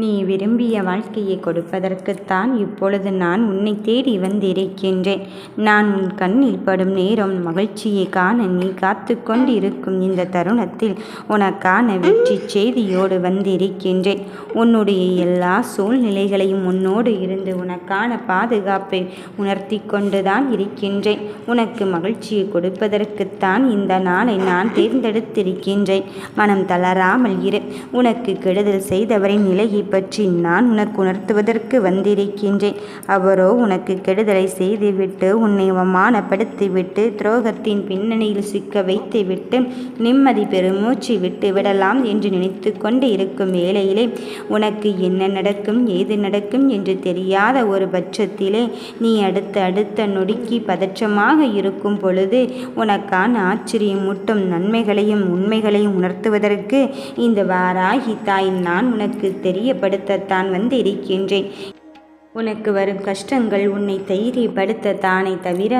நீ விரும்பிய வாழ்க்கையை கொடுப்பதற்குத்தான் இப்பொழுது நான் உன்னை தேடி வந்திருக்கின்றேன். நான் உன் கண்ணில் படும் நேரம் மகிழ்ச்சியை காண நீ காத்து கொண்டிருக்கும் இந்த தருணத்தில் உனக்கான வெற்றி செய்தியோடு வந்திருக்கின்றேன். உன்னுடைய எல்லா சூழ்நிலைகளையும் உன்னோடு இருந்து உனக்கான பாதுகாப்பை உணர்த்தி கொண்டுதான் இருக்கின்றேன். உனக்கு மகிழ்ச்சியை கொடுப்பதற்குத்தான் இந்த நாளை நான் தேர்ந்தெடுத்திருக்கின்றேன். மனம் தளராமல் இரு. உனக்கு கெடுதல் செய்தவரின் நிலையை பற்றி நான் உனக்கு உணர்த்துவதற்கு வந்திருக்கின்றேன். அவரோ உனக்கு கெடுதலை செய்துவிட்டு உன்னை அவமானப்படுத்திவிட்டு துரோகத்தின் பின்னணியில் சிக்க வைத்துவிட்டு நிம்மதி பெருமூச்சு விட்டு விடலாம் என்று நினைத்து கொண்டு இருக்கும் வேளையிலே உனக்கு என்ன நடக்கும் ஏது நடக்கும் என்று தெரியாத ஒரு பட்சத்திலே நீ அடுத்த அடுத்த நொடிக்கு பதற்றமாக இருக்கும் பொழுது உனக்கான ஆச்சரியம் ஆச்சரியமூட்டும் நன்மைகளையும் உண்மைகளையும் உணர்த்துவதற்கு இந்த வாராகி தாய் நான் உனக்கு தெரிய தெரியப்படுத்தத்தான் வந்து இருக்கின்றேன் உனக்கு வரும் கஷ்டங்கள் உன்னை தைரியப்படுத்த தானே தவிர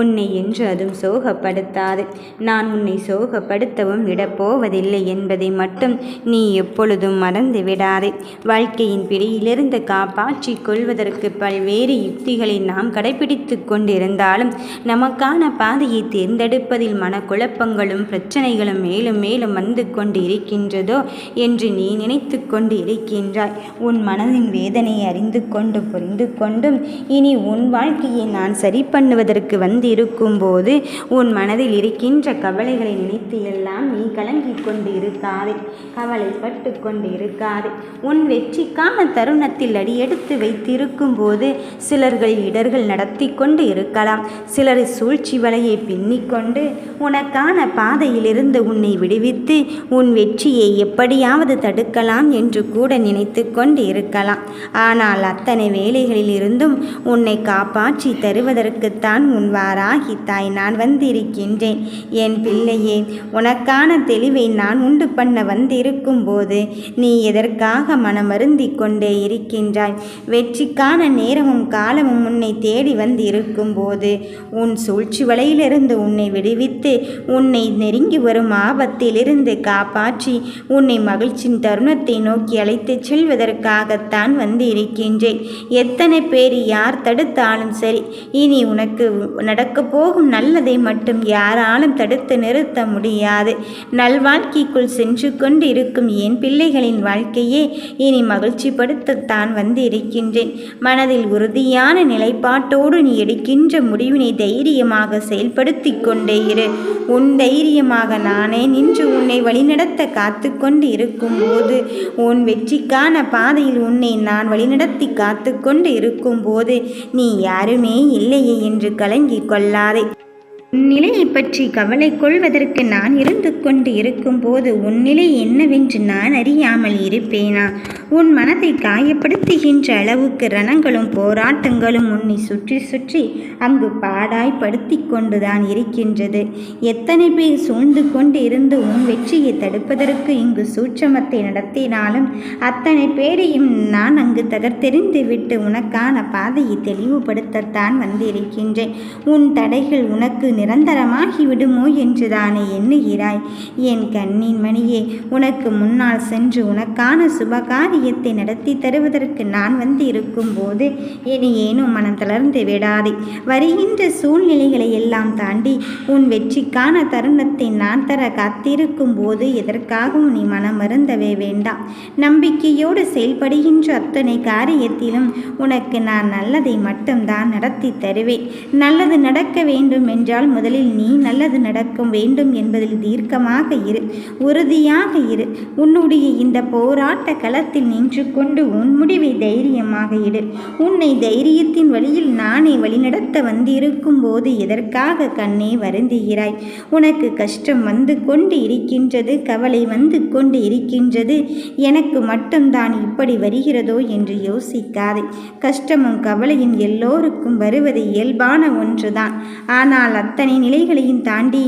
உன்னை என்று அதுவும் சோகப்படுத்தாது. நான் உன்னை சோகப்படுத்தவும் விடப்போவதில்லை என்பதை மட்டும் நீ எப்பொழுதும் மறந்து விடாதே. வாழ்க்கையின் பிடியிலிருந்து காப்பாற்றிக் கொள்வதற்கு பல்வேறு யுக்திகளை நாம் கடைபிடித்து கொண்டிருந்தாலும் நமக்கான பாதையை தேர்ந்தெடுப்பதில் மனக்குழப்பங்களும் பிரச்சனைகளும் மேலும் மேலும் வந்து கொண்டு இருக்கின்றதோ என்று நீ நினைத்து கொண்டு இருக்கின்றாய். உன் மனதின் வேதனையை அறிந்து கொண்டு புரிந்து கொண்டும் இனி உன் வாழ்க்கையை நான் சரி பண்ணுவதற்கு வந்திருக்கும் போது உன் மனதில் இருக்கின்ற கவலைகளை நினைத்து எல்லாம் நீ கலங்கி கொண்டு இருக்காதே கவலைப்பட்டு கொண்டு இருக்காதே உன் வெற்றிக்கான தருணத்தில் அடியெடுத்து வைத்திருக்கும் போது சிலர்கள் இடர்கள் நடத்தி கொண்டு இருக்கலாம். சிலர் சூழ்ச்சி வலையை பின்னிக்கொண்டு உனக்கான பாதையிலிருந்து உன்னை விடுவித்து உன் வெற்றியை எப்படியாவது தடுக்கலாம் என்று கூட நினைத்து கொண்டு இருக்கலாம் ஆனால் அத்தனை வேலைகளிலிருந்தும் உன்னை காப்பாற்றி தருவதற்குத்தான் உன் வாராகி தாய் நான் வந்திருக்கின்றேன். என் பிள்ளையே உனக்கான தெளிவை நான் உண்டு பண்ண வந்திருக்கும் போது நீ எதற்காக மனமருந்தி கொண்டே இருக்கின்றாய்? வெற்றிக்கான நேரமும் காலமும் உன்னை தேடி வந்திருக்கும் போது உன் சூழ்ச்சி வலையிலிருந்து உன்னை விடுவித்து உன்னை நெருங்கி வரும் ஆபத்திலிருந்து காப்பாற்றி உன்னை மகிழ்ச்சியின் தருணத்தை நோக்கி அழைத்துச் செல்வதற்காகத்தான் வந்து இருக்கின்றேன் எத்தனை பேர் யார் தடுத்தாலும் சரி இனி உனக்கு நடக்கப் போகும் நல்லதை மட்டும் யாராலும் தடுத்து நிறுத்த முடியாது. நல்வாழ்க்கைக்குள் சென்று கொண்டு இருக்கும் என் பிள்ளைகளின் வாழ்க்கையே இனி மகிழ்ச்சிப்படுத்தத்தான் வந்து இருக்கின்றேன் மனதில் உறுதியான நிலைப்பாட்டோடு நீ எடுக்கின்ற முடிவினை தைரியமாக செயல்படுத்தி கொண்டே இரு. உன் தைரியமாக நானே நின்று உன்னை வழிநடத்த காத்து கொண்டு இருக்கும்போது உன் வெற்றிக்கான பாதையில் உன்னை நான் வழிநடத்தி காத்து கொண்டு இருக்கும்போது நீ யாருமே இல்லையே என்று கலங்கிக் கொள்ளாதே. உன் நிலையை பற்றி கவலை கொள்வதற்கு நான் இருந்து கொண்டு இருக்கும்போது உன் நிலை என்னவென்று நான் அறியாமல் இருப்பேனா? உன் மனதை காயப்படுத்துகின்ற அளவுக்கு ரணங்களும் போராட்டங்களும் உன்னை சுற்றி சுற்றி அங்கு பாடாய்படுத்தி கொண்டுதான் இருக்கின்றது. எத்தனை பேர் சூழ்ந்து கொண்டு இருந்து உன் வெற்றியை தடுப்பதற்கு இங்கு சூட்சமத்தை நடத்தினாலும் அத்தனை பேரையும் நான் அங்கு தகர்த்தெறிந்து விட்டு உனக்கான பாதையை தெளிவுபடுத்தத்தான் வந்திருக்கின்றேன். உன் தடைகள் உனக்கு நிரந்தரமாகி விடுமோ எண்ணுகிறாய். என் கண்ணின் மணியே உனக்கு முன்னால் சென்று உனக்கான காரியத்தை நடத்தி தருவதற்கு நான் வந்து இருக்கும்போது இனி ஏனும் மனம் தளர்ந்து விடாதே. வருகின்ற சூழ்நிலைகளை எல்லாம் தாண்டி உன் வெற்றிக்கான தருணத்தை நான் தர காத்திருக்கும் போது எதற்காகவும் நீ மனம் மருந்தவே வேண்டாம். நம்பிக்கையோடு செயல்படுகின்ற அத்தனை காரியத்திலும் உனக்கு நான் நல்லதை மட்டும்தான் நடத்தி தருவேன். நல்லது நடக்க வேண்டும் என்றால் முதலில் நீ நல்லது நடக்க வேண்டும் என்பதில் தீர்க்கமாக இரு உறுதியாக இரு. உன்னுடைய இந்த போராட்ட களத்தில் நின்று கொண்டு உன் முடிவை தைரியமாக இடு. உன்னை தைரியத்தின் வழியில் நானே வழிநடத்த வந்திருக்கும் போது எதற்காக கண்ணே வருந்துகிறாய்? உனக்கு கஷ்டம் வந்து கொண்டு இருக்கின்றது கவலை வந்து கொண்டு இருக்கின்றது எனக்கு மட்டும்தான் இப்படி வருகிறதோ என்று யோசிக்காதே. கஷ்டமும் கவலையும் எல்லோருக்கும் வருவது இயல்பான ஒன்றுதான். ஆனால் அத்தனை நிலைகளையும் தாண்டி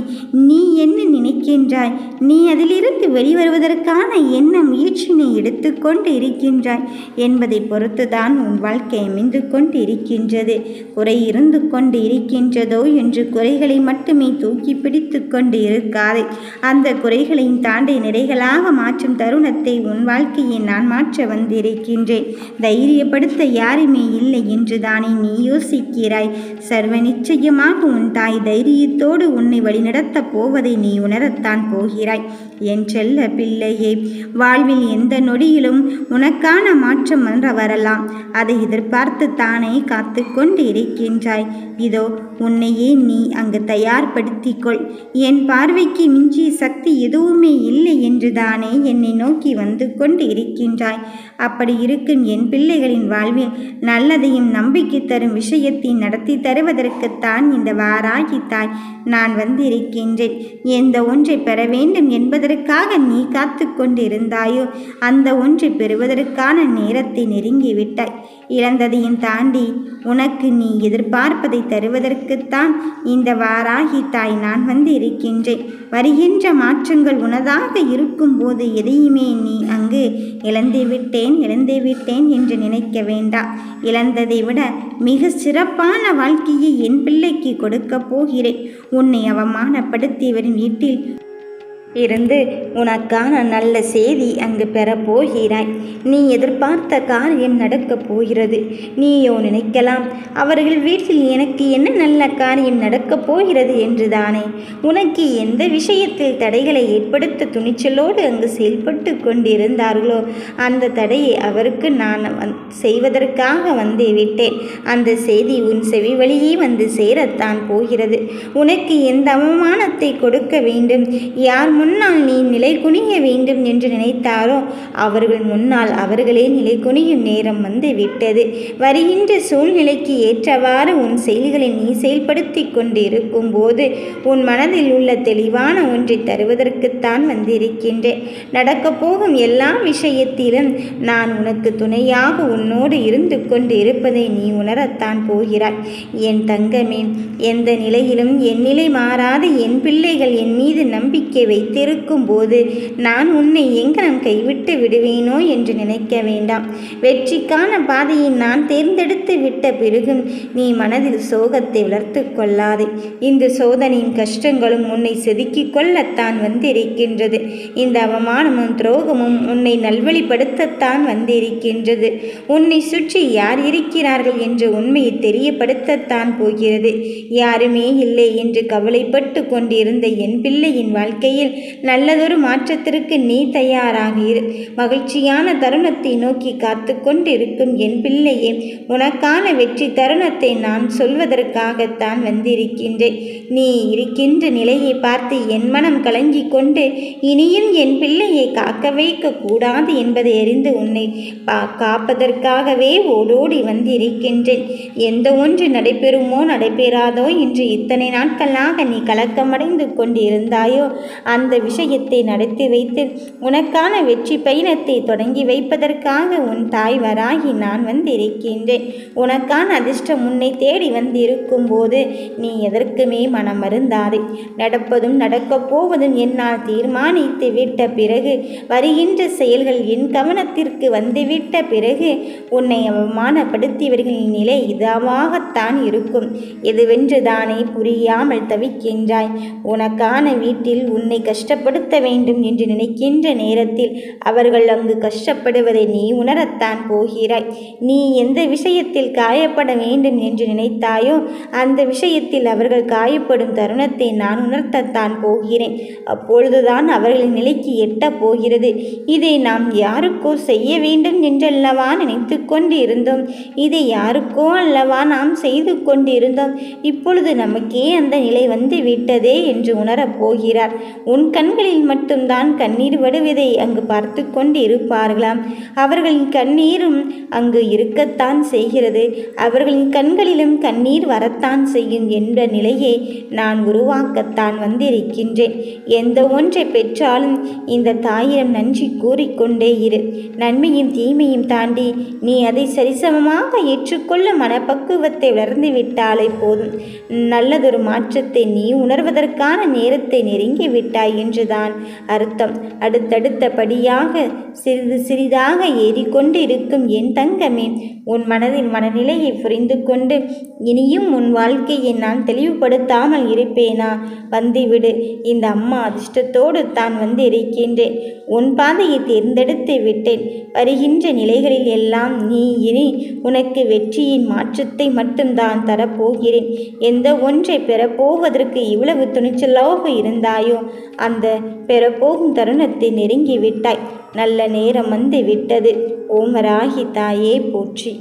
நீ என்ன நினைக்கின்றாய்? நீ அதிலிருந்து வெளிவருவதற்கான என்ன முயற்சியினை எடுத்து எடுத்துக்கொண்டு இருக்கின்றாய் என்பதை பொறுத்துதான் உன் வாழ்க்கை அமைந்து கொண்டு இருக்கின்றது குறை இருந்து கொண்டு இருக்கின்றதோ என்று குறைகளை மட்டுமே தூக்கி பிடித்து கொண்டு இருக்காதே அந்த குறைகளையும் தாண்டி நிறைகளாக மாற்றும் தருணத்தை உன் வாழ்க்கையை நான் மாற்ற வந்திருக்கின்றேன். தைரியப்படுத்த யாருமே இல்லை என்று தானே நீ யோசிக்கிறாய். சர்வ நிச்சயமாக உன் தாய் தைரியத்தோடு உன்னை வழிநடத்தப் போவதை நீ உணரத்தான் போகிறாய். என் செல்ல பிள்ளையே வாழ்வில் எந்த நொடியும் நொடியிலும் உனக்கான மாற்றம் என்ற வரலாம். அதை எதிர்பார்த்து தானே காத்து கொண்டு இருக்கின்றாய் இதோ உன்னையே நீ அங்கு தயார்படுத்திக்கொள். என் பார்வைக்கு மிஞ்சிய சக்தி எதுவுமே இல்லை என்று தானே என்னை நோக்கி வந்து கொண்டு இருக்கின்றாய் அப்படி இருக்கும் என் பிள்ளைகளின் வாழ்வில் நல்லதையும் நம்பிக்கை தரும் விஷயத்தை நடத்தி தருவதற்குத்தான் இந்த வாராகி தாய் நான் வந்திருக்கின்றேன். எந்த ஒன்றை பெற வேண்டும் என்பதற்காக நீ காத்து கொண்டிருந்தாயோ அந்த ஒன்றை பெறுவதற்கான நேரத்தை நெருங்கிவிட்டாய். இழந்ததையும் தாண்டி உனக்கு நீ எதிர்பார்ப்பதை தருவதற்குத்தான் இந்த வாராகி தாய் நான் வந்து இருக்கின்றேன் வருகின்ற மாற்றங்கள் உனதாக இருக்கும்போது எதையுமே நீ அங்கு இழந்து விட்டேன் இழந்து விட்டேன் என்று நினைக்க வேண்டாம். இழந்ததை விட மிக சிறப்பான வாழ்க்கையை என் பிள்ளைக்கு கொடுக்கப் போகிறேன். உன்னை அவமானப்படுத்தியவரின் வீட்டில் இருந்து உனக்கான நல்ல செய்தி அங்கு பெறப்போகிறாய் நீ எதிர்பார்த்த காரியம் நடக்கப் போகிறது. நீயோ நினைக்கலாம் அவர்கள் வீட்டில் எனக்கு என்ன நல்ல காரியம் நடக்கப் போகிறது என்றுதானே. உனக்கு எந்த விஷயத்தில் தடைகளை ஏற்படுத்த துணிச்சலோடு அங்கு செயல்பட்டு கொண்டிருந்தார்களோ அந்த தடையை அவருக்கு நான் செய்வதற்காக வந்து விட்டேன். அந்த செய்தி உன் செவி வழியே வந்து சேரத்தான் போகிறது. உனக்கு எந்த அவமானத்தை கொடுக்க வேண்டும்? யார் முன்னால் நீ நிலை குனிய வேண்டும் என்று நினைத்தாரோ? அவர்கள் முன்னால் அவர்களே நிலை குனியும் நேரம் வந்து விட்டது வருகின்ற சூழ்நிலைக்கு ஏற்றவாறு உன் செயல்களை நீ செயல்படுத்தி கொண்டிருக்கும் போது உன் மனதில் உள்ள தெளிவான ஒன்றை தருவதற்குத்தான் வந்திருக்கின்றேன். நடக்கப் போகும் எல்லா விஷயத்திலும் நான் உனக்கு துணையாக உன்னோடு இருந்து கொண்டு இருப்பதை நீ உணரத்தான் போகிறாய். என் தங்கமே எந்த நிலையிலும் என் நிலை மாறாத. என் பிள்ளைகள் என் மீது நம்பிக்கை வைத்து வைத்திருக்கும்போது நான் உன்னை எங்கனம் கைவிட்டு விடுவேனோ என்று நினைக்க வேண்டாம். வெற்றிக்கான பாதையை நான் தேர்ந்தெடுத்து விட்ட பிறகும் நீ மனதில் சோகத்தை வளர்த்து கொள்ளாதே. இந்த சோதனையின் கஷ்டங்களும் உன்னை செதுக்கிக் கொள்ளத்தான் வந்திருக்கின்றது. இந்த அவமானமும் துரோகமும் உன்னை நல்வழிப்படுத்தத்தான் வந்திருக்கின்றது. உன்னை சுற்றி யார் இருக்கிறார்கள் என்ற உண்மையை தெரியப்படுத்தத்தான் போகிறது. யாருமே இல்லை என்று கவலைப்பட்டு கொண்டிருந்த என் பிள்ளையின் வாழ்க்கையில் நல்லதொரு மாற்றத்திற்கு நீ தயாராக இரு மகிழ்ச்சியான தருணத்தை நோக்கி காத்து கொண்டிருக்கும் என் பிள்ளையே உனக்கான வெற்றி தருணத்தை நான் சொல்வதற்காகத்தான் வந்திருக்கின்றேன். நீ இருக்கின்ற நிலையை பார்த்து என் மனம் கலங்கி கொண்டு இனியும் என் பிள்ளையை காக்க வைக்க கூடாது என்பதை அறிந்து உன்னை காப்பதற்காகவே ஓடோடி வந்திருக்கின்றேன். எந்த ஒன்று நடைபெறுமோ நடைபெறாதோ என்று இத்தனை நாட்களாக நீ கலக்கமடைந்து கொண்டிருந்தாயோ அந்த விஷயத்தை நடத்தி வைத்து உனக்கான வெற்றி பயணத்தை தொடங்கி வைப்பதற்காக உன் தாய் வராகி நான் வந்திருக்கின்றேன். உனக்கான அதிர்ஷ்டம் உன்னை தேடி வந்திருக்கும் போது நீ எதற்குமே மனம் மருந்தாதே நடப்பதும் நடக்கப் போவதும் என்னால் தீர்மானித்து விட்ட பிறகு வருகின்ற செயல்கள் என் கவனத்திற்கு வந்துவிட்ட பிறகு உன்னை அவமானப்படுத்தியவர்களின் நிலை இதாவாகத்தான் இருக்கும். எதுவென்று தானே புரியாமல் தவிக்கின்றாய். உனக்கான வீட்டில் உன்னை கஷ்டப்படுத்த வேண்டும் என்று நினைக்கின்ற நேரத்தில் அவர்கள் அங்கு கஷ்டப்படுவதை நீ உணரத்தான் போகிறாய். நீ எந்த விஷயத்தில் காயப்பட வேண்டும் என்று நினைத்தாயோ அந்த விஷயத்தில் அவர்கள் காயப்படும் தருணத்தை நான் உணர்த்தத்தான் போகிறேன். அப்பொழுதுதான் அவர்களின் நிலைக்கு எட்டப் போகிறது. இதை நாம் யாருக்கோ செய்ய வேண்டும் என்றல்லவா நினைத்து கொண்டு இருந்தோம் இதை யாருக்கோ அல்லவா நாம் செய்து கொண்டிருந்தோம். இப்பொழுது நமக்கே அந்த நிலை வந்து விட்டதே என்று உணரப் போகிறார். உன் உன் கண்களில் மட்டும்தான் கண்ணீர் வடுவதை அங்கு பார்த்து கொண்டு இருப்பார்களாம் அவர்களின் கண்ணீரும் அங்கு இருக்கத்தான் செய்கிறது. அவர்களின் கண்களிலும் கண்ணீர் வரத்தான் செய்யும் என்ற நிலையை நான் உருவாக்கத்தான் வந்திருக்கின்றேன். எந்த ஒன்றை பெற்றாலும் இந்த தாயிடம் நன்றி கூறிக்கொண்டே இரு. நன்மையும் தீமையும் தாண்டி நீ அதை சரிசமமாக ஏற்றுக்கொள்ள மனப்பக்குவத்தை வளர்ந்து விட்டாலே போதும். நல்லதொரு மாற்றத்தை நீ உணர்வதற்கான நேரத்தை நெருங்கி விட்டாய். என்றுதான் அர்த்தம். அடுத்தடுத்தபடியாக சிறிது சிறிதாக ஏறிக்கொண்டு இருக்கும் என் தங்கமே உன் மனதின் மனநிலையை புரிந்து கொண்டு இனியும் உன் வாழ்க்கையை நான் தெளிவுபடுத்தாமல் இருப்பேனா? வந்துவிடு. இந்த அம்மா அதிர்ஷ்டத்தோடு தான் வந்து இருக்கின்றேன். உன் பாதையை தேர்ந்தெடுத்து விட்டேன். வருகின்ற நிலைகளில் எல்லாம் நீ இனி உனக்கு வெற்றியின் மாற்றத்தை மட்டும்தான் தரப்போகிறேன். எந்த ஒன்றை பெறப்போவதற்கு இவ்வளவு துணிச்சலாக இருந்தாயோ அந்த பெறப்போகும் தருணத்தை நெருங்கி விட்டாய். நல்ல நேரம் வந்து விட்டது. ஓமராகி தாயே போற்றி.